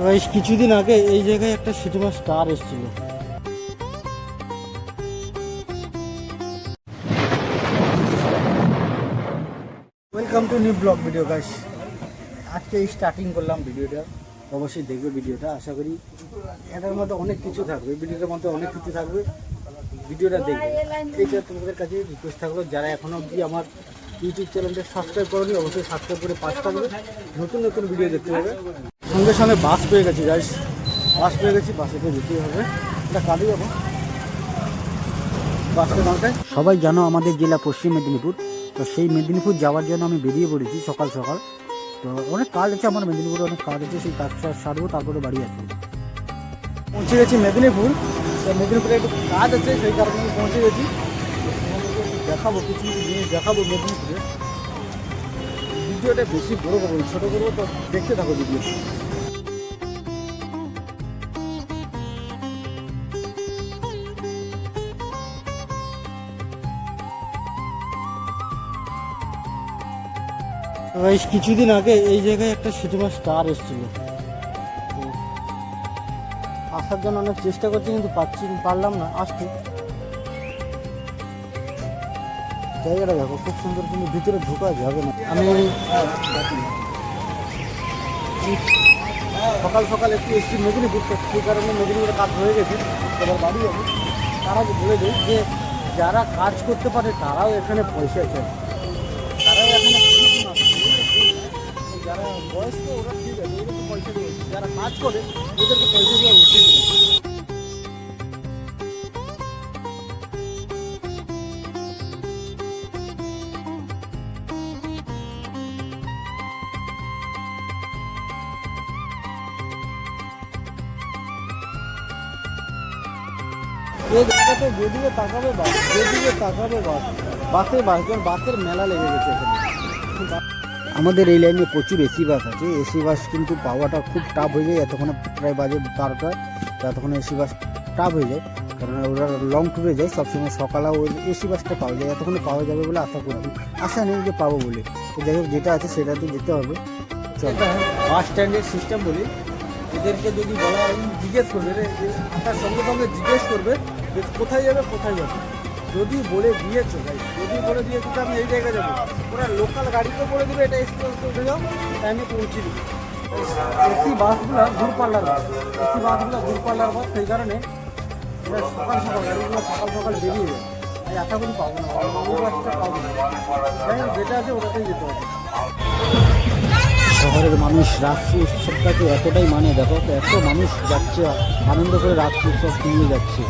বেশ কিছুদিন আগে এই জায়গায় একটা সিনেমা স্টার এসেছিল। Welcome to new blog video guys আজকে স্টার্টিং করলাম ভিডিওটা। অবশ্যই দেখবে ভিডিওটা, আশা করি। এটার মধ্যে অনেক কিছু থাকবে, ভিডিওটার মধ্যে অনেক কিছু থাকবে। ভিডিওটা দেখবে। এইটা তোমাদের কাছে রিকোয়েস্ট থাকল, যারা এখনও অবধি আমার ইউটিউব চ্যানেলটা সাবস্ক্রাইব করোনি, অবশ্যই সাবস্ক্রাইব করে পাশ থাকবে। নতুন নতুন ভিডিও দেখতে পাবে। সঙ্গে সঙ্গে বাস পেয়ে গেছি গাইস বাস পেয়ে গেছি বাসে করে যেতেই হবে। এটা কালি যাব সবাই জানো আমাদের জেলা পশ্চিম মেদিনীপুর। তো সেই মেদিনীপুর যাওয়ার জন্য আমি বেরিয়ে পড়েছি সকাল সকাল। তো অনেক কাজ আছে আমার মেদিনীপুরে অনেক কাজ আছে সেই কাজ টাজ সারবো তারপরে বাড়ি আসব। পৌঁছে গেছি মেদিনীপুর। তো মেদিনীপুরে একটু কাজ আছে সেই কারণে আমি পৌঁছে গেছি। দেখাবো কিছু কিছু জিনিস দেখাবো মেদিনীপুরে। ভিডিওটা বেশি বড় করব ছোটো করব তো দেখতে থাকো ভিডিও। কিছুদিন আগে এই জায়গায় একটা সিনেমা স্টার এসেছিল। আসার জন্য অনেক চেষ্টা করছি, কিন্তু পাচ্ছি পারলাম না। আসতে জায়গাটা দেখো, খুব সুন্দর কিন্তু ভিতরে ঢোকা যাবে না। আমি সকাল সকাল একটু এসছি মেদিনীপুর সেই কারণে মেদিনীপুরে কাজ হয়ে গেছে, এবার বাড়ি যাব। তারা বলে দেয় যে, যারা কাজ করতে পারে, তারাও এখানে পয়সা চায়। তারাও এখানে যারা বয়স্ক, ওরা ঠিক আছে ওরা তো পয়সা দেবে যারা কাজ করে ওদেরকে পয়সা দেওয়া উচিত জায়গাতে যেদিকে তাকাবে বাস যেদিকে তাকাবে বাস বাসে বাস যেমন বাসের মেলা লেগে গেছে এখানে। আমাদের এই লাইনে প্রচুর এসি বাস আছে। এসি বাস কিন্তু পাওয়াটা খুব টাফ হয়ে যায় এতক্ষণে প্রায় বাজে বারোটা এতক্ষণে এসি বাস টাফ হয়ে যায়। কারণ ওরা লং ট্যুরে যায় সবসময় সকালে ওই এসি বাসটা পাওয়া যায়। এতক্ষণে পাওয়া যাবে বলে আশা করছি আশা নেই যে পাবো বলে। তো যাই হোক যেটা আছে সেটাতে যেতে হবে। বাস স্ট্যান্ডের সিস্টেম বলি। এদেরকে যদি বলা হয় জিজ্ঞেস করবে। আসার সঙ্গে সঙ্গে জিজ্ঞেস করবে। যে কোথায় যাবে কোথায় যাবে? যদি বলে দিয়েছ ভাই, যদি বলে দিয়েছ যে আমি এই জায়গায় যাব। ওরা লোকাল গাড়িতে বলে দিবে, এটা এক্সপ্রেস উঠে যাও টাইমে পৌঁছে দিবে। এসি বাসগুলো দূরপাল্লার বাস, এসি বাসগুলো দূরপাল্লার বাস, সেই কারণে এরা সকাল সকাল গাড়িগুলো সকাল সকাল বেরিয়ে যায়। আমি আশা করি পাবো না ওই বাসটা পাবো না। যেটা আছে ওটাতেই যেতে হবে। শহরের মানুষ রাত্রি উৎসবটাকে এতটাই মানে দেখো তো, এত মানুষ যাচ্ছে, আনন্দ করে রাত্রি উৎসব নিয়ে যাচ্ছে।